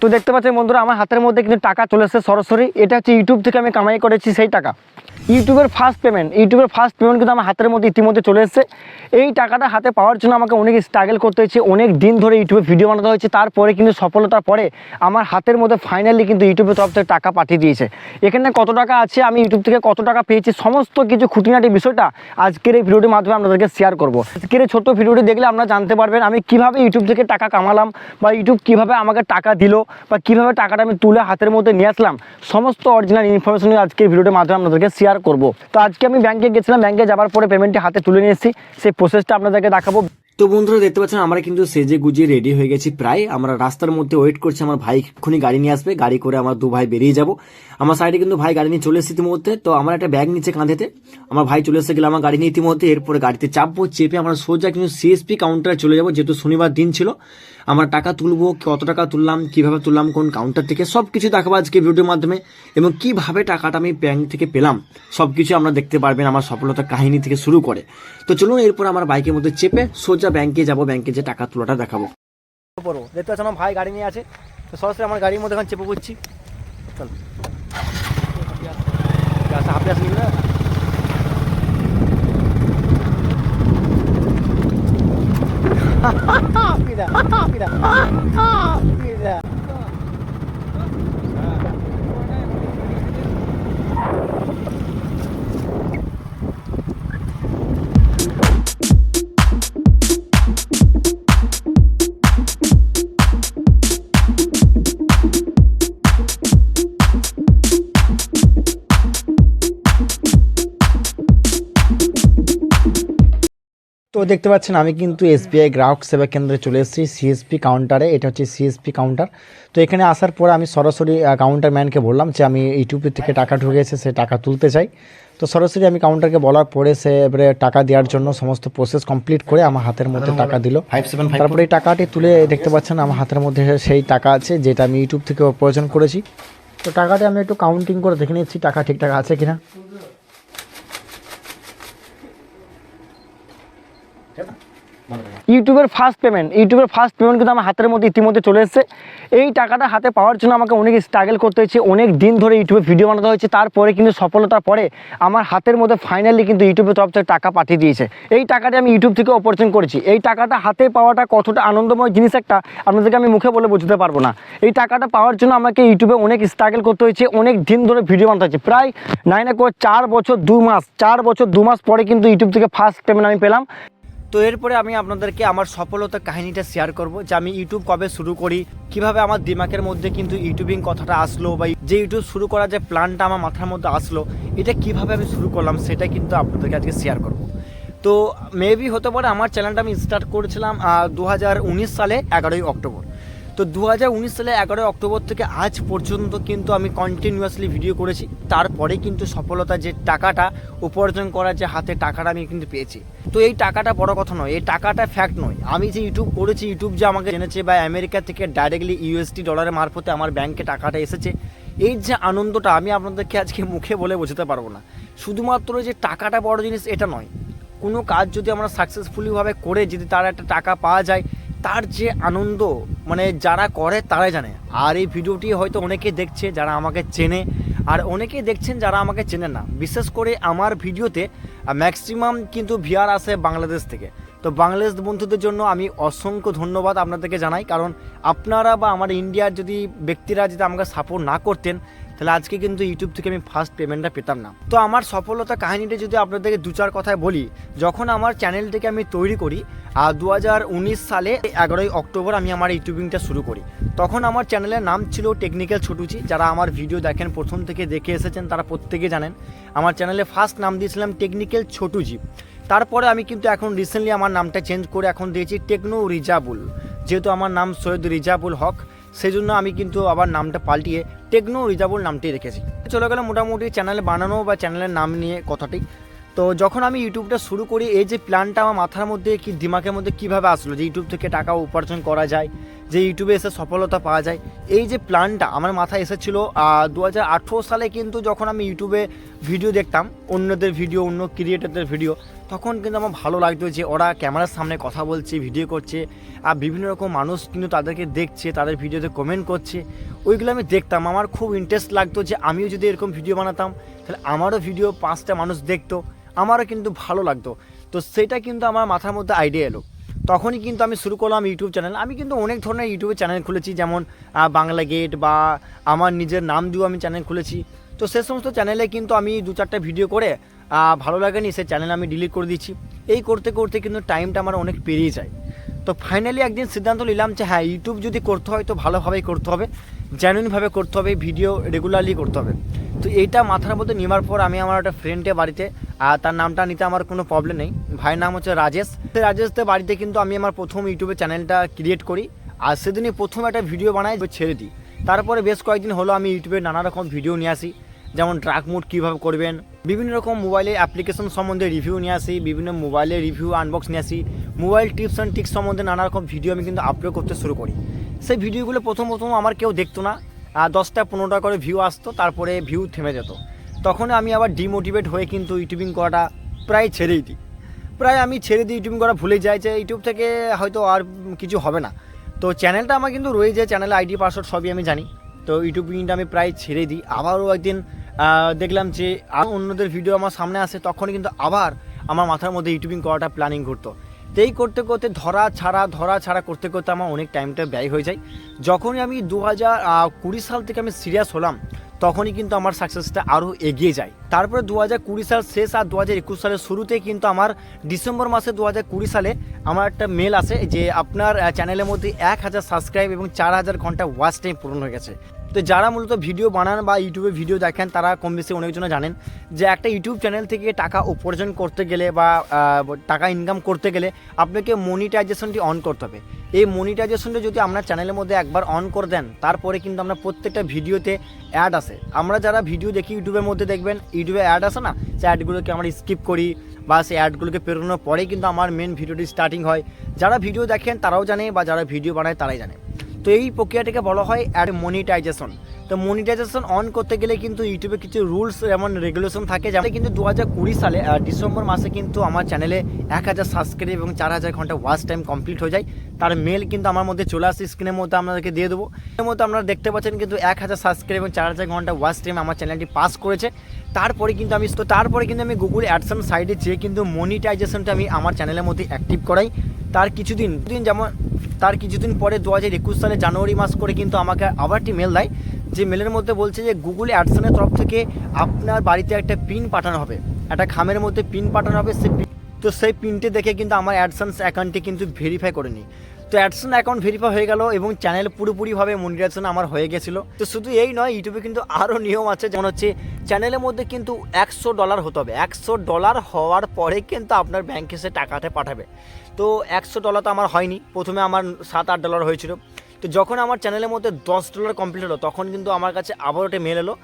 তো দেখতে পাচ্ছেন বন্ধুরা, আমার হাতের মধ্যে কিন্তু টাকা চলে এসেছে সরাসরি। এটা হচ্ছে ইউটিউব থেকে আমি কামাই করেছি সেই টাকা। ইউটিউবের ফার্স্ট পেমেন্ট ইউটিউবের ফার্স্ট পেমেন্ট কিন্তু আমার হাতের মধ্যে ইতিমধ্যে চলে এসেছে। এই টাকাটা হাতে পাওয়ার জন্য আমাকে অনেক স্ট্রাগল করতে হয়েছে, অনেক দিন ধরে ইউটিউবে ভিডিও বানাতে হয়েছে। তারপরে কিন্তু সফলতার পরে আমার হাতের মধ্যে ফাইনালি কিন্তু ইউটিউবের তরফ থেকে টাকা পাঠিয়ে দিয়েছে। এখানে কত টাকা আছে, আমি ইউটিউব থেকে কত টাকা পেয়েছি, সমস্ত কিছু খুঁটিনাটি বিষয়টা আজকের এই ভিডিওটির মাধ্যমে আপনাদেরকে শেয়ার করব। আজকের এই ভিডিওটি দেখলে আপনারা জানতে পারবেন, আমি কীভাবে ইউটিউব থেকে টাকা কামালাম বা ইউটিউব কীভাবে আমাকে টাকা দিল। বা কীভাবে টাকাটা আমি তুলে হাতের মধ্যে নিয়ে আসলাম, সমস্ত অরিজিনাল ইনফরমেশন আজকের ভিডিওটির মাধ্যমে আপনাদেরকে শেয়ার করব। তো আজকে আমি ব্যাংকে গেছিলাম ব্যাংকে যাওয়ার পরে পেমেন্টটি হাতে তুলে নিয়ে এসেছি, সেই প্রসেসটা আপনাদেরকে দেখাবো। তো বন্ধুরা, দেখতে পাচ্ছেন, আমরা কিন্তু সেজে গুজিয়ে রেডি হয়ে গেছি প্রায়। আমরা রাস্তার মধ্যে ওয়েট করছি, আমার ভাই এক্ষুনি গাড়ি নিয়ে আসবে, গাড়ি করে আমার দু ভাই বেরিয়ে যাব। আমার সাইডে কিন্তু ভাই গাড়ি নিয়ে চলে এসেছে ইতিমধ্যে। তো আমার একটা ব্যাগ নিচে কাঁধেতে, আমার ভাই চলে এসে গেলে আমার গাড়ি নিয়ে ইতিমধ্যে। এরপরে গাড়িতে চাপবো, চেপে আমরা সোজা কিন্তু সিএসপি কাউন্টারে চলে যাব, যেহেতু শনিবার দিন ছিল। আমরা টাকা তুলবো কত টাকা তুললাম, কীভাবে তুললাম, কোন কাউন্টার থেকে সব কিছু দেখাবো আজকে ভিডিওর মাধ্যমে। এবং কীভাবে টাকাটা আমি ব্যাংক থেকে পেলাম সব কিছু আমরা দেখতে পারবেন আমার সফলতার কাহিনী থেকে শুরু করে। তো চলুন এরপর আমার বাইকের মধ্যে চেপে সোজা ব্যাংকে যাব ব্যাংকে যে টাকা তোলাটা দেখাবো। দেখতে পাচ্ছেন আমার ভাই গাড়ি নিয়ে আছে। তো সরাসরি আমার গাড়ির মধ্যে এখন চেপে পড়ছি। চল। হাফে আসলি না كده كده كده তো দেখতে পাচ্ছেন আমি কিন্তু এসবিআই গ্রাহক সেবা কেন্দ্রে চলে এসেছি সিএসপি কাউন্টারে এটা হচ্ছে সিএসপি কাউন্টার তো এখানে আসার পর আমি সরাসরি কাউন্টার ম্যানকে বললাম যে আমি ইউটিউবের থেকে টাকা ঢুকেছে সে টাকা তুলতে চাই। তো সরাসরি আমি কাউন্টারকে বলার পরে সে এবারে টাকা দেওয়ার জন্য সমস্ত প্রসেস কমপ্লিট করে আমার হাতের মধ্যে টাকা দিল। ফাইভ সেভেন তারপরে এই টাকাটি তুলে দেখতে পাচ্ছেন আমার হাতের মধ্যে সেই টাকা আছে যেটা আমি ইউটিউব থেকে উপার্জন করেছি। তো টাকাটা আমি একটু কাউন্টিং করে দেখে নিচ্ছি টাকা ঠিকঠাক আছে কিনা। ইউটিউবের ফার্স্ট পেমেন্ট ইউটিউবের ফার্স্ট পেমেন্ট কিন্তু আমার হাতের মধ্যে ইতিমধ্যে চলে এসেছে। এই টাকাটা হাতে পাওয়ার জন্য আমাকে অনেক স্ট্রাগল করতে হয়েছে, অনেক দিন ধরে ইউটিউবে ভিডিও বানাতে হয়েছে, তারপরে কিন্তু সফলতার পরে আমার হাতের মধ্যে ফাইনালি কিন্তু ইউটিউবের তরফ থেকে টাকা পাঠিয়ে দিয়েছে। এই টাকাটা আমি ইউটিউব থেকে অপারেশন করেছি। এই টাকাটা হাতে পাওয়াটা কতটা আনন্দময় জিনিস একটা, আপনাদেরকে আমি মুখে বলে বুঝতে পারব না। এই টাকাটা পাওয়ার জন্য আমাকে ইউটিউবে অনেক স্ট্রাগল করতে হয়েছে, অনেক দিন ধরে ভিডিও বানাতে হয়েছে। প্রায় নাইন করে চার বছর দু মাস, চার বছর দু মাস পরে কিন্তু ইউটিউব থেকে ফার্স্ট পেমেন্ট আমি পেলাম। তো এরপরে আমি আপনাদেরকে আমার সফলতার কাহিনীটা শেয়ার করব, যে আমি ইউটিউব কবে শুরু করি, কীভাবে আমার দিমাকের মধ্যে কিন্তু ইউটিউবিং কথাটা আসলো, বা যে ইউটিউব শুরু করার যে প্ল্যানটা আমার মাথার মধ্যে আসলো, এটা কীভাবে আমি শুরু করলাম, সেটা কিন্তু আপনাদেরকে আজকে শেয়ার করব। তো মেবি হতে পারে আমার চ্যানেলটা আমি স্টার্ট করেছিলাম দু হাজার উনিশ সালে এগারোই অক্টোবর। তো দু হাজার উনিশ সালে এগারোই অক্টোবর থেকে আজ পর্যন্ত কিন্তু আমি কন্টিনিউয়াসলি ভিডিও করেছি। তারপরে কিন্তু সফলতা যে টাকাটা উপার্জন করার যে হাতে টাকাটা আমি কিন্তু পেয়েছি। তো এই টাকাটা বড় কথা নয়, এই টাকাটা ফ্যাক্ট নয়। আমি যে ইউটিউব করেছি ইউটিউব যে আমাকে জেনেছে বা আমেরিকা থেকে ডাইরেক্টলি ইউএসডি ডলারের মারফতে আমার ব্যাংকে টাকাটা এসেছে, এই যে আনন্দটা আমি আপনাদেরকে আজকে মুখে বলে বোঝাতে পারব না। শুধুমাত্র যে টাকাটা বড় জিনিস, এটা নয়। কোনো কাজ যদি আমরা সাকসেসফুলিভাবে করে যদি তার একটা টাকা পাওয়া যায় তার যে আনন্দ মানে যারা করে তারাই জানে। আর এই ভিডিওটি হয়তো অনেকে দেখছে যারা আমাকে চেনে, আর অনেকেই দেখছেন যারা আমাকে চেনে না। বিশেষ করে আমার ভিডিওতে ম্যাক্সিমাম কিন্তু ভিআর আসে বাংলাদেশ থেকে। তো বাংলাদেশ বন্ধুদের জন্য আমি অসংখ্য ধন্যবাদ আপনাদেরকে জানাই। কারণ আপনারা বা আমার ইন্ডিয়ার যদি ব্যক্তিরা যদি আমাকে সাপোর্ট না করতেন তাহলে আজকে কিন্তু ইউটিউব থেকে আমি ফার্স্ট পেমেন্টটা পেতাম না। তো আমার সফলতা কাহিনীটা যদি আপনাদেরকে দু চার কথায় বলি, যখন আমার চ্যানেলটিকে আমি তৈরি করি আর দু হাজার উনিশ সালে এগারোই অক্টোবর আমি আমার ইউটিউবিংটা শুরু করি। তখন আমার চ্যানেলের নাম ছিল টেকনিক্যাল ছোটুচি যারা আমার ভিডিও দেখেন, প্রথম থেকে দেখে এসেছেন, তারা প্রত্যেকে জানেন। আমার চ্যানেলে ফার্স্ট নাম দিয়েছিলাম টেকনিক্যাল ছোটুজি তারপরে আমি কিন্তু এখন রিসেন্টলি আমার নামটা চেঞ্জ করে এখন দিয়েছি টেকনো রিজাবুল যেহেতু আমার নাম সৈয়দ রিজাবুল হক সেই জন্য আমি কিন্তু আবার নামটা পাল্টিয়ে টেকনো রিজাবল নামটি রেখেছি। চলে গেলে মোটামুটি চ্যানেলে বানানো বা চ্যানেলের নাম নিয়ে কথাটি। তো যখন আমি ইউটিউবটা শুরু করি, এই যে প্ল্যানটা আমার মাথার মধ্যে কি, দিমাগের মধ্যে কীভাবে আসলো, যে ইউটিউব থেকে টাকা উপার্জন করা যায়, যে ইউটিউবে এসে সফলতা পাওয়া যায়, এই যে প্ল্যানটা আমার মাথায় এসেছিল দু হাজার আঠেরো সালে কিন্তু যখন আমি ইউটিউবে ভিডিও দেখতাম, অন্যদের ভিডিও, অন্য ক্রিয়েটারদের ভিডিও, তখন কিন্তু আমার ভালো লাগতো যে ওরা ক্যামেরার সামনে কথা বলছে, ভিডিও করছে, আর বিভিন্ন রকম মানুষ কিন্তু তাদেরকে দেখছে, তাদের ভিডিওতে কমেন্ট করছে, ওইগুলো আমি দেখতাম। আমার খুব ইন্টারেস্ট লাগতো যে আমিও যদি এরকম ভিডিও বানাতাম, তাহলে আমারও ভিডিও পাঁচটা মানুষ দেখতো। আমারও কিন্তু ভালো লাগতো। তো সেটা কিন্তু আমার মাথার মধ্যে আইডিয়া এলো। তখনই কিন্তু আমি শুরু করলাম ইউটিউব চ্যানেল আমি কিন্তু অনেক ধরনের ইউটিউবে চ্যানেল খুলেছি, যেমন বাংলা গেট বা আমার নিজের নাম দিয়েও আমি চ্যানেল খুলেছি। তো সে সমস্ত চ্যানেলে কিন্তু আমি দু চারটা ভিডিও করে ভালো লাগেনি, সে চ্যানেল আমি ডিলিট করে দিচ্ছি এই করতে করতে কিন্তু টাইমটা আমার অনেক পেরিয়ে যায়। তো ফাইনালি একদিন সিদ্ধান্ত নিলাম যে হ্যাঁ ইউটিউব যদি করতে হয় তো ভালোভাবেই করতে হবে। জেনুইনভাবে করতে হবে ভিডিও রেগুলারলি করতে হবে। তো এইটা মাথার মধ্যে নেওয়ার পর আমি আমার একটা ফ্রেন্ডের বাড়িতে আর তার নামটা নিতে আমার কোনো প্রবলেম নেই। ভাইয়ের নাম হচ্ছে রাজেশ। সেই রাজেশদের বাড়িতে কিন্তু আমি আমার প্রথম ইউটিউবে চ্যানেলটা ক্রিয়েট করি। আর সেদিনই প্রথম একটা ভিডিও বানাই ছেড়ে দিই। তারপরে বেশ কয়েকদিন হলো আমি ইউটিউবে নানা রকম ভিডিও নিয়ে আসি। যেমন ড্রাগ মুড কীভাবে করবেন, বিভিন্ন রকম মোবাইলে অ্যাপ্লিকেশন সম্বন্ধে রিভিউ নিয়ে আসি, বিভিন্ন মোবাইলের রিভিউ আনবক্স নিয়ে আসি। মোবাইল টিপস অ্যান্ড টিক্স সম্বন্ধে নানা রকম ভিডিও আমি কিন্তু আপলোড করতে শুরু করি। সেই ভিডিওগুলো প্রথম প্রথম আমার কেউ দেখতো না। দশটা পনেরোটা করে ভিউ আসতো, তারপরে ভিউ থেমে যেত। তখন আমি আবার ডিমোটিভেট হয়ে কিন্তু ইউটিউবিং করাটা প্রায় ছেড়েই দিই। প্রায় আমি ছেড়ে দিই ইউটিউবিং করা ভুলে যাই যে ইউটিউব থেকে হয়তো আর কিছু হবে না। তো চ্যানেলটা আমার কিন্তু রয়ে যায় চ্যানেলে আইডি, পাসওয়ার্ড সবই আমি জানি। তো ইউটিউবিংটা আমি প্রায় ছেড়ে দিই। আবারও একদিন দেখলাম যে আরও অন্যদের ভিডিও আমার সামনে আসে তখন কিন্তু আবার আমার মাথার মধ্যে ইউটিউবিং করাটা প্ল্যানিং ঘুরতো। এই করতে করতে, ধরা ছাড়া ধরা ছাড়া করতে করতে আমার অনেক টাইমটা ব্যয় হয়ে যায়। যখনই আমি দু হাজার কুড়ি সাল থেকে আমি সিরিয়াস হলাম, তখনই কিন্তু আমার সাকসেসটা আরও এগিয়ে যায়। তারপরে দু হাজার কুড়ি সাল শেষ আর দু হাজার একুশ সালের শুরুতে কিন্তু আমার ডিসেম্বর মাসে দু হাজার কুড়ি সালে আমার একটা মেল আসে যে, আপনার চ্যানেলের মধ্যে এক হাজার সাবস্ক্রাইব এবং চার হাজার ঘণ্টা ওয়াচ টাইম পূরণ হয়ে গেছে। তো যারা মূলত ভিডিও বানান বা ইউটিউবে ভিডিও দেখেন, তারা কম বেশি অনেকজন জানেন যে একটা ইউটিউব চ্যানেল থেকে টাকা উপার্জন করতে গেলে বা টাকা ইনকাম করতে গেলে আপনাকে মনিটাইজেশনটি অন করতে হবে। এই মনিটাইজেশনটা যদি আপনার চ্যানেলের মধ্যে একবার অন করে দেন, তারপরে কিন্তু আমরা প্রত্যেকটা ভিডিওতে অ্যাড আসে। আমরা যারা ভিডিও দেখি ইউটিউবের মধ্যে দেখবেন, ইউটিউবে অ্যাড আসে না? সে অ্যাডগুলোকে আমরা স্কিপ করি বা সেই অ্যাডগুলোকে পেরোনোর পরেই কিন্তু আমার মেন ভিডিওটি স্টার্টিং হয়। যারা ভিডিও দেখেন, তারাও জানে বা যারা ভিডিও বানায়, তারাই জানে। তো এই প্রক্রিয়াটিকে বলা হয় অ্যাড মনিটাইজেশন। তো মনিটাইজেশন অন করতে গেলে কিন্তু ইউটিউবে কিছু রুলস যেমন রেগুলেশন থাকে, যেমন কিন্তু দু হাজার কুড়ি সালে ডিসেম্বর মাসে কিন্তু আমার চ্যানেলে এক হাজার সাবস্ক্রাইব এবং চার হাজার ঘণ্টা ওয়াচ টাইম কমপ্লিট হয়ে যায়। তার মেল কিন্তু আমার মধ্যে চলে আসে স্ক্রিনের মধ্যে আপনাদেরকে দিয়ে দেবো। এর মধ্যে আপনারা দেখতে পাচ্ছেন কিন্তু এক হাজার সাবস্ক্রাইব এবং চার হাজার ঘণ্টা ওয়াচ টাইম আমার চ্যানেলটি পাস করেছে। তারপরে কিন্তু আমি তো তারপরে কিন্তু আমি গুগল অ্যাডসন সাইডে যেয়ে কিন্তু মনিটাইজেশনটা আমি আমার চ্যানেলের মধ্যে অ্যাক্টিভ করাই। তার কিছুদিন দিন যেমন, তার কিছুদিন পরে দু হাজার একুশ সালে জানুয়ারি মাস করে কিন্তু আমাকে আবার একটি মেল দেয়। যে মেলের মধ্যে বলছে যে গুগল অ্যাডসনের তরফ থেকে আপনার বাড়িতে একটা পিন পাঠানো হবে। একটা খামের মধ্যে পিন পাঠানো হবে, সে তো সেই পিনটি দেখে কিন্তু আমার অ্যাডসন্স অ্যাকাউন্টটি কিন্তু ভেরিফাই করে নিই তো অ্যাডসন অ্যাকাউন্ট ভেরিফাই হয়ে গেল এবং চ্যানেল পুরোপুরিভাবে মনিটাইজেশন আমার হয়ে গেছিল। তো শুধু এই নয়, ইউটিউবে কিন্তু আরও নিয়ম আছে, যেমন হচ্ছে চ্যানেলের মধ্যে কিন্তু একশো ডলার হতে হবে। একশো ডলার হওয়ার পরে কিন্তু আপনার ব্যাংকে সে টাকাটা পাঠাবে। তো একশো ডলার তো আমার হয়নি। প্রথমে আমার সাত আট ডলার হয়েছিল। তো যখন আমার চ্যানেলের মধ্যে দশ ডলার কমপ্লিট হলো, তখন কিন্তু আমার কাছে আবার একটা মেল এলো।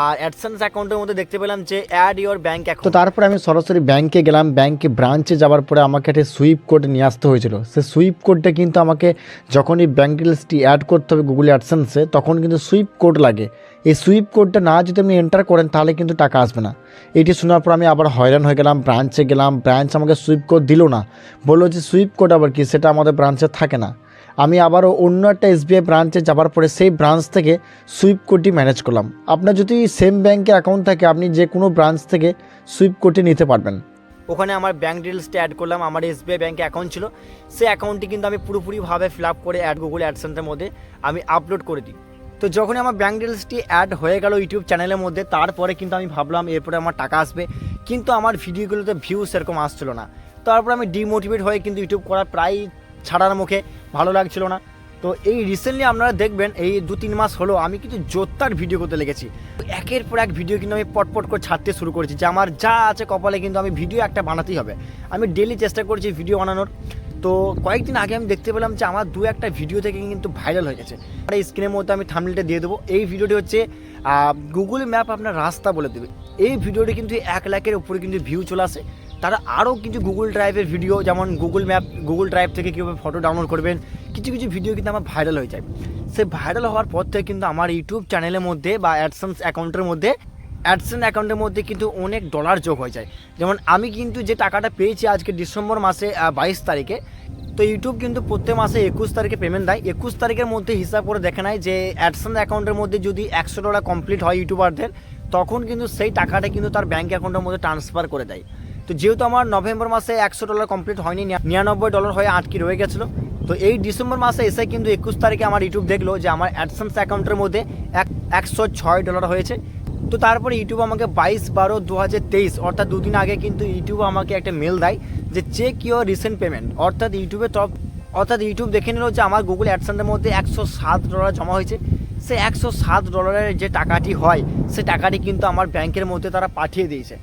আর অ্যাডসেন্স অ্যাকাউন্টের মধ্যে দেখতে পেলাম যে অ্যাড ইওর ব্যাংক তো তারপরে আমি সরাসরি ব্যাংকে গেলাম। ব্যাংকে ব্রাঞ্চে যাওয়ার পরে আমাকে একটা সুইপ কোড নিয়ে আসতে হয়েছিল। সে সুইপ কোডটা কিন্তু আমাকে যখনই ব্যাঙ্ক ডিটেলসটি অ্যাড করতে হবে গুগল অ্যাডসেন্সে তখন কিন্তু সুইপ কোড লাগে। এই সুইপ কোডটা না যদি আপনি এন্টার করেন, তাহলে কিন্তু টাকা আসবে না। এটি শোনার পর আমি আবার হয়রান হয়ে গেলাম ব্রাঞ্চে গেলাম। ব্রাঞ্চ আমাকে সুইপ কোড দিল না। বলল যে সুইপ কোড আবার কি? সেটা আমাদের ব্রাঞ্চে থাকে না। আমি আবারও অন্য একটা এসবিআই ব্রাঞ্চে যাওয়ার পরে সেই ব্রাঞ্চ থেকে সুইপ কোডটি ম্যানেজ করলাম। আপনার যদি সেম ব্যাংকে অ্যাকাউন্ট থাকে, আপনি যে কোনো ব্রাঞ্চ থেকে সুইপ কোডটি নিতে পারবেন। ওখানে আমার ব্যাঙ্ক ডিটেলসটা অ্যাড করলাম। আমার এসবিআই ব্যাংকে অ্যাকাউন্ট ছিল। সেই অ্যাকাউন্টটি কিন্তু আমি পুরোপুরিভাবে ফিল আপ করে অ্যাড গুগল অ্যাডসেন্সের মধ্যে আমি আপলোড করে দিই। তো যখনই আমার ব্যাঙ্ক ডিটেলসটি অ্যাড হয়ে গেল ইউটিউব চ্যানেলের মধ্যে, তারপরে কিন্তু আমি ভাবলাম এরপরে আমার টাকা আসবে। কিন্তু আমার ভিডিওগুলোতে ভিউ সেরকম আসছিল না। তারপর আমি ডিমোটিভেট হয়ে কিন্তু ইউটিউব করা প্রায় ছাড়ার মুখে ভালো লাগছিল না। তো এই রিসেন্টলি আপনারা দেখবেন, এই দু তিন মাস হলো আমি কিন্তু জোরদার ভিডিও করতে লেগেছি। একের পর এক ভিডিও কিন্তু আমি পটপট করে ছাড়তে শুরু করেছি, যে আমার যা আছে কপালে কিন্তু আমি ভিডিও একটা বানাতেই হবে। আমি ডেলি চেষ্টা করছি ভিডিও বানানোর। তো কয়েকদিন আগে আমি দেখতে পেলাম যে আমার দু একটা ভিডিও থেকে কিন্তু ভাইরাল হয়ে গেছে। আর এই স্ক্রিনের মধ্যে আমি থামলেটা দিয়ে দেবো। এই ভিডিওটি হচ্ছে গুগল ম্যাপ আপনার রাস্তা বলে দেবে। এই ভিডিওটি কিন্তু এক লাখের উপরে কিন্তু ভিউ চলে আসে। তারা আরও কিছু গুগল ড্রাইভের ভিডিও যেমন গুগল ম্যাপ গুগল ড্রাইভ থেকে কীভাবে ফটো ডাউনলোড করবেন, কিছু কিছু ভিডিও কিন্তু আমার ভাইরাল হয়ে যায়। সে ভাইরাল হওয়ার পর থেকে কিন্তু আমার ইউটিউব চ্যানেলের মধ্যে বা অ্যাডসেন্স অ্যাকাউন্টের মধ্যে অ্যাডসেন্স অ্যাকাউন্টের মধ্যে কিন্তু অনেক ডলার যোগ হয়ে যায়। যেমন আমি কিন্তু যে টাকাটা পেয়েছি আজকে ডিসেম্বর মাসে বাইশ তারিখে, তো ইউটিউব কিন্তু প্রত্যেক মাসে একুশ তারিখে পেমেন্ট দেয়। একুশ তারিখের মধ্যে হিসাব করে দেখে নেয় যে অ্যাডসেন্স অ্যাকাউন্টের মধ্যে যদি একশো ডলার কমপ্লিট হয় ইউটিউবারদের তখন কিন্তু সেই টাকাটা কিন্তু তার ব্যাঙ্ক অ্যাকাউন্টের মধ্যে ট্রান্সফার করে দেয়। তো যেহেতু আমার নভেম্বর মাসে একশো ডলার কমপ্লিট হয়নি নিরানব্বই ডলার হয়ে আটকে রয়ে গেছিল। তো এই ডিসেম্বর মাসে এসে কিন্তু একুশ তারিখে আমার ইউটিউব দেখল যে আমার অ্যাডসেন্স অ্যাকাউন্টের মধ্যে এক একশো ছয় ডলার হয়েছে। তো তারপরে ইউটিউব আমাকে বাইশ বারো দু হাজার তেইশ, অর্থাৎ দুদিন আগে কিন্তু ইউটিউব আমাকে একটা মেল দেয় যে চেক ইউর রিসেন্ট পেমেন্ট অর্থাৎ ইউটিউবে টপ অর্থাৎ ইউটিউব দেখে নিল যে আমার গুগল অ্যাডসেন্সের মধ্যে একশো সাত ডলার জমা হয়েছে। সে একশো সাত ডলারের যে টাকাটি হয়, সে টাকাটি কিন্তু আমার ব্যাংকের মধ্যে তারা পাঠিয়ে দিয়েছে।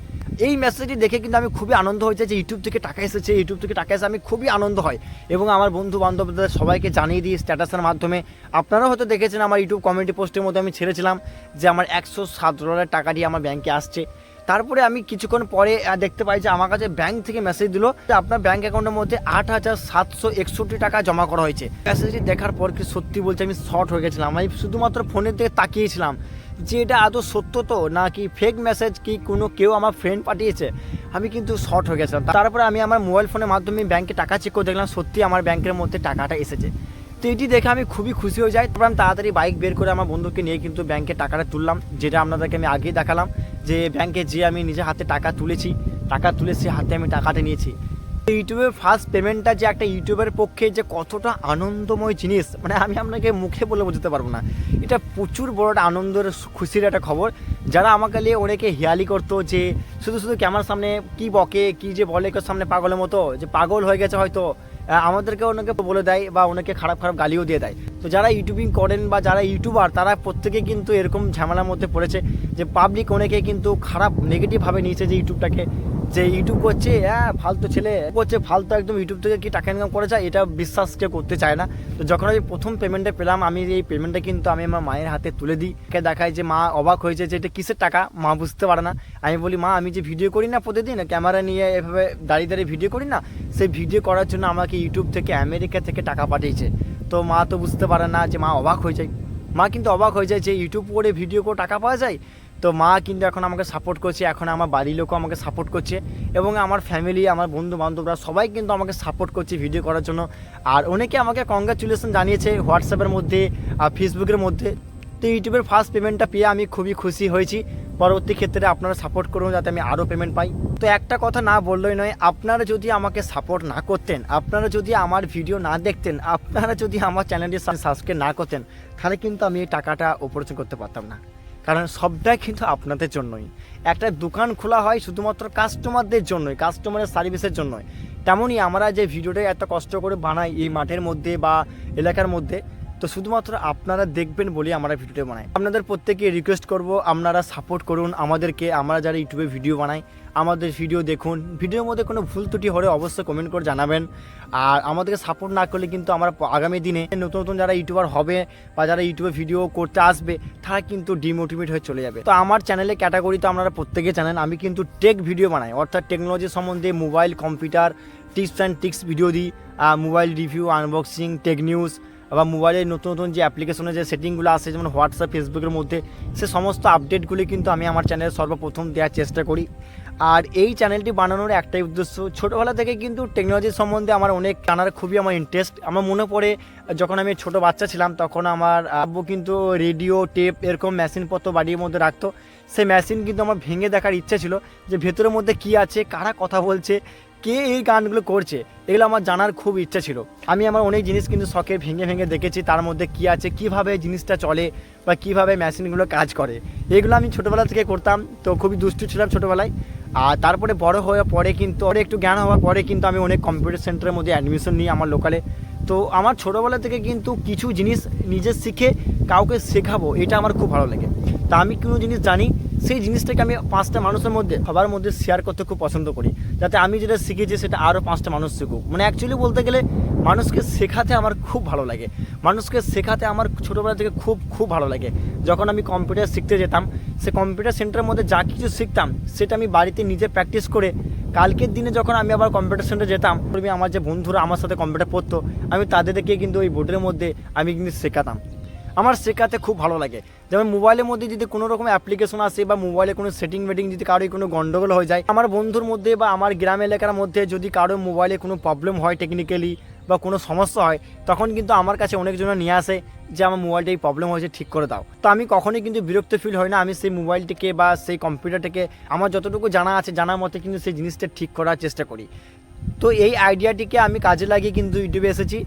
এই মেসেজটি দেখে কিন্তু আমি খুবই আনন্দ হয়েছে যে ইউটিউব থেকে টাকা এসেছে। ইউটিউব থেকে টাকা এসে আমি খুবই আনন্দ হয়। এবং আমার বন্ধু বান্ধবদের সবাইকে জানিয়ে দিই স্ট্যাটাসের মাধ্যমে। আপনারাও হয়তো দেখেছেন আমার ইউটিউব কমিউনিটি পোস্টের মধ্যে আমি ছেড়েছিলাম যে আমার একশো সাত ডলারের টাকাটি আমার ব্যাংকে আসছে। তারপরে আমি কিছুক্ষণ পরে দেখতে পাই যে আমার কাছে ব্যাংক থেকে মেসেজ দিল যে আপনার ব্যাংক অ্যাকাউন্টের মধ্যে আট হাজার সাতশো একষট্টি টাকা জমা করা হয়েছে। মেসেজটি দেখার পর কি সত্যি বলছে আমি শর্ট হয়ে গেছিলাম। আমি শুধুমাত্র ফোনের দিকে তাকিয়েছিলাম। যে এটা আদৌ সত্য তো, নাকি ফেক মেসেজ কি কোনো কেউ আমার ফ্রেন্ড পাঠিয়েছে? আমি কিন্তু শর্ট হয়ে গেছিলাম। তারপরে আমি আমার মোবাইল ফোনের মাধ্যমে ব্যাংকে টাকা চেক করে দেখলাম, সত্যি আমার ব্যাংকের মধ্যে টাকাটা এসেছে। তো এটি দেখে আমি খুবই খুশি হয়ে যাই। তারপর আমি তাড়াতাড়ি বাইক বের করে আমার বন্ধুকে নিয়ে কিন্তু ব্যাংকে টাকাটা তুললাম, যেটা আপনাদেরকে আমি আগেই দেখালাম, যে ব্যাংকে যে আমি নিজে হাতে টাকা তুলেছি। টাকা তুলে তুলেছি হাতে আমি টাকাটা নিয়েছি। ইউটিউবের ফার্স্ট পেমেন্টটা যে একটা ইউটিউবের পক্ষে যে কতটা আনন্দময় জিনিস মানে আমি আপনাকে মুখে বলে বোঝাতে পারব না। এটা প্রচুর বড় একটা আনন্দের, খুশির একটা খবর। যারা আমাকে নিয়ে অনেকে হিয়ালি করতো যে শুধু শুধু ক্যামেরার সামনে কি বকে, কি যে বলে কেউ সামনে পাগলের মতো, যে পাগল হয়ে গেছে হয়তো আমাদেরকে অনেকে বলে দেয় বা অনেকে খারাপ খারাপ গালিও দিয়ে দেয়। তো যারা ইউটিউবিং করেন বা যারা ইউটিউবার তারা প্রত্যেকে কিন্তু এরকম ঝামেলার মধ্যে পড়েছে যে পাবলিক অনেকে কিন্তু খারাপ নেগেটিভভাবে নিয়েছে যে ইউটিউবটাকে যে ইউটিউব করছে হ্যাঁ ফালতু ছেলে করছে ফালতু একদম ইউটিউব থেকে কি টাকা ইনকাম করে যায় এটা বিশ্বাস কেউ করতে চায় না। তো যখন আমি প্রথম পেমেন্টটা পেলাম, আমি এই পেমেন্টটা কিন্তু আমি আমার মায়ের হাতে তুলে দিই। কে দেখায় যে মা অবাক হয়েছে যে এটা কিসের টাকা, মা বুঝতে পারে না। আমি বলি, মা, আমি যে ভিডিও করি না প্রতিদিন ক্যামেরা নিয়ে এভাবে দাঁড়িয়ে দাঁড়িয়ে ভিডিও করি না, সেই ভিডিও করার জন্য আমাকে ইউটিউব থেকে আমেরিকা থেকে টাকা পাঠিয়েছে। তো মা তো বুঝতে পারে না যে মা অবাক হয়ে যায়। মা কিন্তু অবাক হয়ে যায় যে ইউটিউব করে ভিডিও করে টাকা পাওয়া যায়। তো মা কিন্তু এখন আমাকে সাপোর্ট করছে, এখন আমার বাড়ির লোকও আমাকে সাপোর্ট করছে এবং আমার ফ্যামিলি আমার বন্ধু বান্ধবরা সবাই কিন্তু আমাকে সাপোর্ট করছে ভিডিও করার জন্য। আর অনেকে আমাকে কংগ্রাচুলেশন জানিয়েছে হোয়াটসঅ্যাপের মধ্যে আর ফেসবুকের মধ্যে। তো ইউটিউবের ফার্স্ট পেমেন্টটা পেয়ে আমি খুবই খুশি হয়েছি। পরবর্তী ক্ষেত্রে আপনারা সাপোর্ট করুন যাতে আমি আরও পেমেন্ট পাই। তো একটা কথা না বললেই নয়, আপনারা যদি আমাকে সাপোর্ট না করতেন, আপনারা যদি আমার ভিডিও না দেখতেন, আপনারা যদি আমার চ্যানেলটি সাবস্ক্রাইব না করতেন, তাহলে কিন্তু আমি এই টাকাটা উপার্জন করতে পারতাম না। কারণ সবটাই কিন্তু আপনাদের জন্যই। একটা দোকান খোলা হয় শুধুমাত্র কাস্টমারদের জন্যই কাস্টমারের সার্ভিসের জন্যই। তেমনই আমরা যে ভিডিওটা এত কষ্ট করে বানাই এই মাঠের মধ্যে বা এলাকার মধ্যে, তো শুধুমাত্র আপনারা দেখবেন বলেই আমরা ভিডিওটা বানাই। আপনাদের প্রত্যেকে রিকোয়েস্ট করব, আপনারা সাপোর্ট করুন আমাদেরকে, আমরা যারা ইউটিউবে ভিডিও বানাই আমাদের ভিডিও দেখুন। ভিডিওর মধ্যে কোনো ভুল ত্রুটি হলে অবশ্যই কমেন্ট করে জানাবেন। আর আমাদেরকে সাপোর্ট না করলে কিন্তু আমরা আগামী দিনে নতুন নতুন যারা ইউটিউবার হবে বা যারা ইউটিউবে ভিডিও করতে আসবে, তারা কিন্তু ডিমোটিভেট হয়ে চলে যাবে। তো আমার চ্যানেলে ক্যাটাগরি তো আপনারা প্রত্যেকে জানেন, আমি কিন্তু টেক ভিডিও বানাই। অর্থাৎ টেকনোলজি সম্বন্ধে mobile computer tips and tricks video দিই। Mobile review unboxing tech news বা মোবাইলের নতুন নতুন যে অ্যাপ্লিকেশনের যে সেটিংগুলো আছে, যেমন হোয়াটসঅ্যাপ ফেসবুকের মধ্যে, সে সমস্ত আপডেটগুলি কিন্তু আমি আমার চ্যানেলে সর্বপ্রথম দেওয়ার চেষ্টা করি। আর এই চ্যানেলটি বানানোর একটাই উদ্দেশ্য, ছোটোবেলা থেকে কিন্তু টেকনোলজি সম্বন্ধে আমার অনেক জানার খুবই আমার ইন্টারেস্ট আমার মনে পড়ে, যখন আমি ছোট বাচ্চা ছিলাম, তখন আমার আব্বু কিন্তু রেডিও টেপ এরকম মেশিনপত্র বাড়ির মধ্যে রাখতো। সেই মেশিন কিন্তু আমার ভেঙে দেখার ইচ্ছে ছিল যে ভেতরের মধ্যে কি আছে, কারা কথা বলছে, কে এই গানগুলো করছে, এগুলো আমার জানার খুব ইচ্ছা ছিল। আমি আমার অনেক জিনিস কিন্তু শখে ভেঙে ভেঙে দেখেছি, তার মধ্যে কি আছে, কীভাবে জিনিসটা চলে বা কীভাবে মেশিনগুলো কাজ করে। এগুলো আমি ছোটোবেলা থেকে করতাম, তো খুবই দুষ্টু ছিলাম ছোটোবেলায়। আর তারপরে বড় হওয়ার পরে কিন্তু, পরে একটু জ্ঞান হওয়ার পরে কিন্তু আমি অনেক কম্পিউটার সেন্টারের মধ্যে অ্যাডমিশন নিই আমার লোকালে তো আমার ছোটোবেলা থেকে কিন্তু কিছু জিনিস নিজে শিখে কাউকে শেখাবো, এটা আমার খুব ভালো লাগে। তা আমি কোনো জিনিস জানি সেই জিনিসটাকে আমি পাঁচটা মানুষের মধ্যে, সবার মধ্যে শেয়ার করতে খুব পছন্দ করি। যাতে আমি যেটা শিখেছি সেটা আরও পাঁচটা মানুষ শিখুক। মানে অ্যাকচুয়ালি বলতে গেলে মানুষকে শেখাতে আমার খুব ভালো লাগে। মানুষকে শেখাতে আমার ছোটোবেলা থেকে খুব খুব ভালো লাগে। যখন আমি কম্পিউটার শিখতে যেতাম, সে কম্পিউটার সেন্টারের মধ্যে যা কিছু শিখতাম, সেটা আমি বাড়িতে নিজে প্র্যাকটিস করে, কালকের দিনে যখন আমি আবার কম্পিউটার সেন্টারে যেতাম আমি আমার যে বন্ধুরা আমার সাথে কম্পিউটার পড়তো, আমি তাদেরকে কিন্তু ওই বোর্ডের মধ্যে আমি কিন্তু শেখাতাম। আমার শেখাতে খুব ভালো লাগে। যেমন মোবাইলের মধ্যে যদি কোনো রকম অ্যাপ্লিকেশন আসে বা মোবাইলে কোনো সেটিং মেটিং যদি কারোর কোনো গন্ডগোল হয়ে যায়, আমার বন্ধুর মধ্যে বা আমার গ্রাম এলাকার মধ্যে যদি কারও মোবাইলে কোনো প্রবলেম হয় টেকনিক্যালি বা কোনো সমস্যা হয়, তখন কিন্তু আমার কাছে অনেকজন নিয়ে আসে যে, আমার মোবাইলটা এই প্রবলেম হয়েছে, ঠিক করে দাও। তো আমি কখনোই কিন্তু বিরক্ত ফিল হয় না। আমি সেই মোবাইলটিকে বা সেই কম্পিউটারটাকে আমার যতটুকু জানা আছে, জানার মতে কিন্তু সেই জিনিসটা ঠিক করার চেষ্টা করি। তো এই আইডিয়াটিকে আমি কাজে লাগিয়ে কিন্তু ইউটিউবে এসেছি।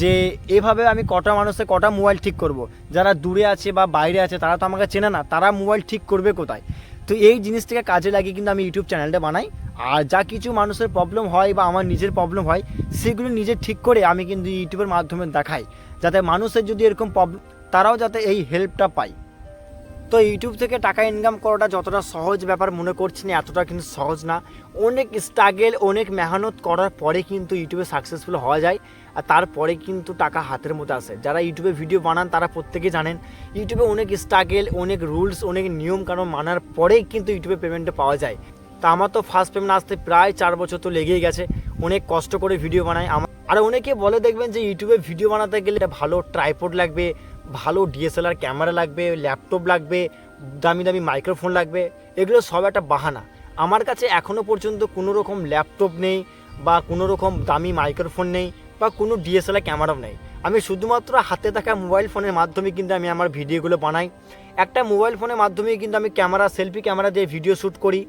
যে এভাবে আমি কটা মানুষের কটা মোবাইল ঠিক করব। যারা দূরে আছে বা বাইরে আছে, তারা তো আমাকে চেনে না, তারা মোবাইল ঠিক করবে কোথায়? তো এই জিনিসটাকে কাজে লাগিয়ে কিন্তু আমি ইউটিউব চ্যানেলটা বানাই। আর যা কিছু মানুষের প্রবলেম হয় বা আমার নিজের প্রবলেম হয়, সেগুলো নিজে ঠিক করে আমি কিন্তু ইউটিউবের মাধ্যমে দেখাই। যাতে মানুষের যদি এরকম প্রবলেম তারাও যাতে এই হেল্পটা পায়। তো ইউটিউব থেকে টাকা ইনকাম করাটা যতটা সহজ ব্যাপার মনে করছি না, এতটা কিন্তু সহজ না। অনেক স্ট্রাগেল অনেক মেহনত করার পরে কিন্তু ইউটিউবে সাকসেসফুল হওয়া যায়। আর তারপরে কিন্তু টাকা হাতের মধ্যে আসে। যারা ইউটিউবে ভিডিও বানান, তারা প্রত্যেকে জানেন, ইউটিউবে অনেক স্ট্রাগেল অনেক রুলস অনেক নিয়ম কানুন মানার পরেই কিন্তু ইউটিউবে পেমেন্টটা পাওয়া যায়। তা আমার তো ফার্স্ট পেমেন্ট আসতে প্রায় চার বছর তো লেগেই গেছে। অনেক কষ্ট করে ভিডিও বানাই। আমার আর অনেকে বলে দেখবেন যে, ইউটিউবে ভিডিও বানাতে গেলে ভালো ট্রাইপড লাগবে ভালো ডিএসএলআর ক্যামেরা লাগবে, ল্যাপটপ লাগবে, দামি দামি মাইক্রোফোন লাগবে, এগুলো সব একটা বাহানা। আমার কাছে এখনও পর্যন্ত কোনো রকম ল্যাপটপ নেই বা কোনো রকম দামি মাইক্রোফোন নেই বা কোনো ডিএসএলআর ক্যামেরাও নেই। আমি শুধুমাত্র হাতে থাকা মোবাইল ফোনের মাধ্যমে কিন্তু আমি আমার ভিডিওগুলো বানাই। একটা মোবাইল ফোনের মাধ্যমে কিন্তু আমি ক্যামেরা, সেলফি ক্যামেরা দিয়ে ভিডিও শ্যুট করি।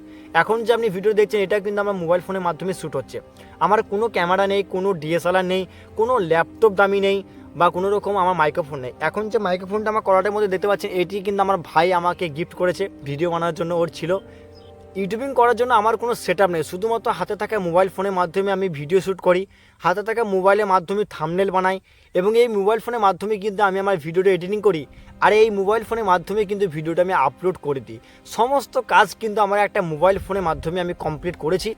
এখন যে আপনি ভিডিও দেখছেন, এটা কিন্তু আমার মোবাইল ফোনের মাধ্যমে শ্যুট হচ্ছে। আমার কোনো ক্যামেরা নেই, কোনো ডিএসএলআর নেই, কোনো ল্যাপটপ দামি নেই বা কোনো রকম আমার মাইক্রোফোন নেই। এখন যে মাইক্রোফোনটা আমার করাটার মধ্যে দেখতে পাচ্ছেন, এটি কিন্তু আমার ভাই আমাকে গিফট করেছে ভিডিও বানানোর জন্য ওর ছিল। ইউটিউবিং করার জন্য আমার কোনো সেট নেই, শুধুমাত্র হাতে থাকা মোবাইল ফোনের মাধ্যমে আমি ভিডিও শ্যুট করি, হাতে থাকা মোবাইলের মাধ্যমে থামনেল বানাই এবং এই মোবাইল ফোনের মাধ্যমে কিন্তু আমি আমার ভিডিওটা এডিটিং করি আর এই মোবাইল ফোনের মাধ্যমে কিন্তু ভিডিওটা আমি আপলোড করে দিই। সমস্ত কাজ কিন্তু আমার একটা মোবাইল ফোনের মাধ্যমে আমি কমপ্লিট করেছি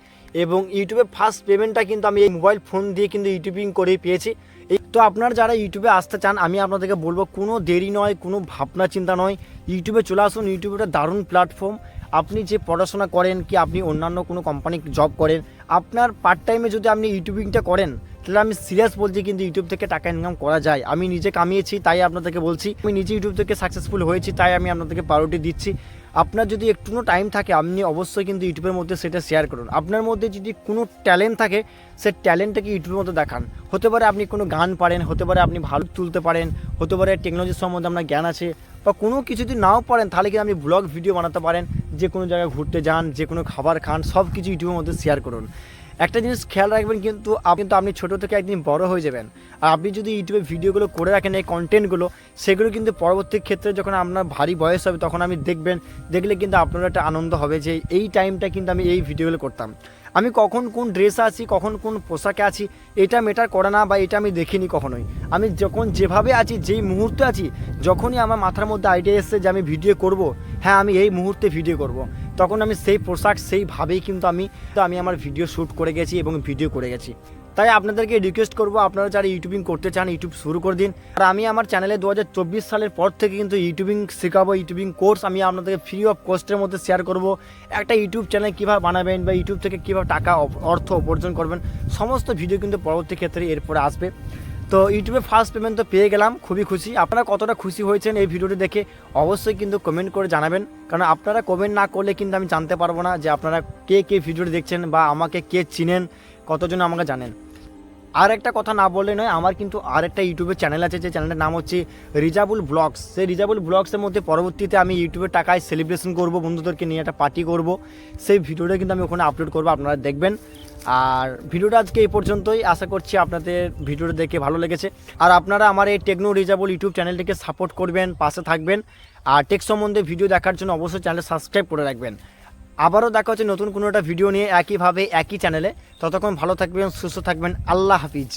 এবং ইউটিউবে ফার্স্ট পেমেন্টটা কিন্তু আমি এই মোবাইল ফোন দিয়ে কিন্তু ইউটিউবিং করেই পেয়েছি। এই তো আপনারা যারা ইউটিউবে আসতে চান, আমি আপনাদেরকে বলব কোনো দেরি নয়, কোনো ভাবনা চিন্তা নয়। ইউটিউবে চলে আসুন, ইউটিউবে একটা দারুণ প্ল্যাটফর্ম আপনি যে পড়াশোনা করেন কি আপনি অন্যান্য কোনো কোম্পানি জব করেন, আপনার পার্ট টাইমে যদি আপনি ইউটিউবিংটা করেন, তাহলে আমি সিরিয়াস বলছি কিন্তু ইউটিউব থেকে টাকা ইনকাম করা যায়। আমি নিজে কামিয়েছি, তাই আপনাদেরকে বলছি। আমি নিজে ইউটিউব থেকে সাকসেসফুল হয়েছি, তাই আমি আপনাদেরকে প্রায়োরিটি দিচ্ছি। আপনার যদি একটুও টাইম থাকে, আপনি অবশ্যই কিন্তু ইউটিউবের মধ্যে সেটা শেয়ার করুন। আপনার মধ্যে যদি কোনো ট্যালেন্ট থাকে, সে ট্যালেন্টটাকে ইউটিউবের মধ্যে দেখান। হতে পারে আপনি কোনো গান পারেন, হতে পারে আপনি ভালো তুলতে পারেন, হতে পারে টেকনোলজির সম্বন্ধে আপনার জ্ঞান আছে, বা কোনো কিছু যদি নাও পারেন, তাহলে কিন্তু আপনি ব্লগ ভিডিও বানাতে পারেন, যে কোনো জায়গায় ঘুরতে যান, যে কোনো খাবার খান সব কিছু ইউটিউবের মধ্যে শেয়ার করুন। একটা জিনিস খেয়াল রাখবেন কিন্তু কিন্তু আপনি ছোটো থেকে একদিন বড় হয়ে যাবেন। আর আপনি যদি ইউটিউবে ভিডিওগুলো করে রাখেন, এই কন্টেন্টগুলো সেগুলো কিন্তু পরবর্তী ক্ষেত্রে যখন আপনার ভারী বয়স হবে, তখন আমি দেখবেন, দেখলে কিন্তু আপনার একটা আনন্দ হবে যে এই টাইমটা কিন্তু আমি এই ভিডিওগুলো করতাম। আমি কখন কোন ড্রেসে আছি, কখন কোন পোশাকে আছি, এটা মেটার করে না বা এটা আমি দেখিনি কখনোই। আমি যখন যেভাবে আছি, যেই মুহূর্তে আছি, যখনই আমার মাথার মধ্যে আইডিয়া এসছে যে আমি ভিডিও করব হ্যাঁ আমি এই মুহূর্তে ভিডিও করব। তখন আমি সেই পোশাক সেইভাবেই কিন্তু আমি আমি আমার ভিডিও শ্যুট করে গেছি এবং ভিডিও করে গেছি। তাই আপনাদেরকে রিকোয়েস্ট করব, আপনারা যারা ইউটিউবিং করতে চান ইউটিউব শুরু করে দিন। আর আমি আমার চ্যানেলে দু হাজার চব্বিশ সালের পর থেকে কিন্তু ইউটিউবিং শেখাবো ইউটিউবিং কোর্স আমি আপনাদেরকে ফ্রি অফ কস্টের মধ্যে শেয়ার করব। একটা ইউটিউব চ্যানেল কীভাবে বানাবেন বা ইউটিউব থেকে কীভাবে টাকা অর্থ উপার্জন করবেন, সমস্ত ভিডিও কিন্তু পরবর্তী ক্ষেত্রে এরপরে আসবে। তো ইউটিউবে ফার্স্ট পেমেন্ট তো পেয়ে গেলাম, খুবই খুশি। আপনারা কতটা খুশি হয়েছেন এই ভিডিওটি দেখে অবশ্যই কিন্তু কমেন্ট করে জানাবেন। কারণ আপনারা কমেন্ট না করলে কিন্তু আমি জানতে পারব না যে আপনারা কে কে ভিডিওটি দেখছেন বা আমাকে কে চিনেন, কতজন আমাকে জানেন। আর একটা কথা না বললে নয়, আমার কিন্তু আর একটা ইউটিউবের চ্যানেল আছে, যে চ্যানেলটার নাম হচ্ছে রিজাবুল ব্লগস। সেই রিজাবুল ব্লগসের মধ্যে পরবর্তীতে আমি ইউটিউবের টাকায় সেলিব্রেশন করব, বন্ধুদেরকে নিয়ে একটা পার্টি করব। সেই ভিডিওটা কিন্তু আমি ওখানে আপলোড করব, আপনারা দেখবেন। আর ভিডিওটা আজকে এই পর্যন্তই। আশা করছি আপনাদের ভিডিওটা দেখে ভালো লেগেছে। আর আপনারা আমার এই টেকনো রিজাবল ইউটিউব চ্যানেলটিকে সাপোর্ট করবেন, পাশে থাকবেন। আর টেক সম্বন্ধে ভিডিও দেখার জন্য অবশ্যই চ্যানেল সাবস্ক্রাইব করে রাখবেন। আবারও দেখা হচ্ছে নতুন কোনো একটা ভিডিও নিয়ে একইভাবে একই চ্যানেলে ততক্ষণ ভালো থাকবেন, সুস্থ থাকবেন। আল্লাহ হাফিজ।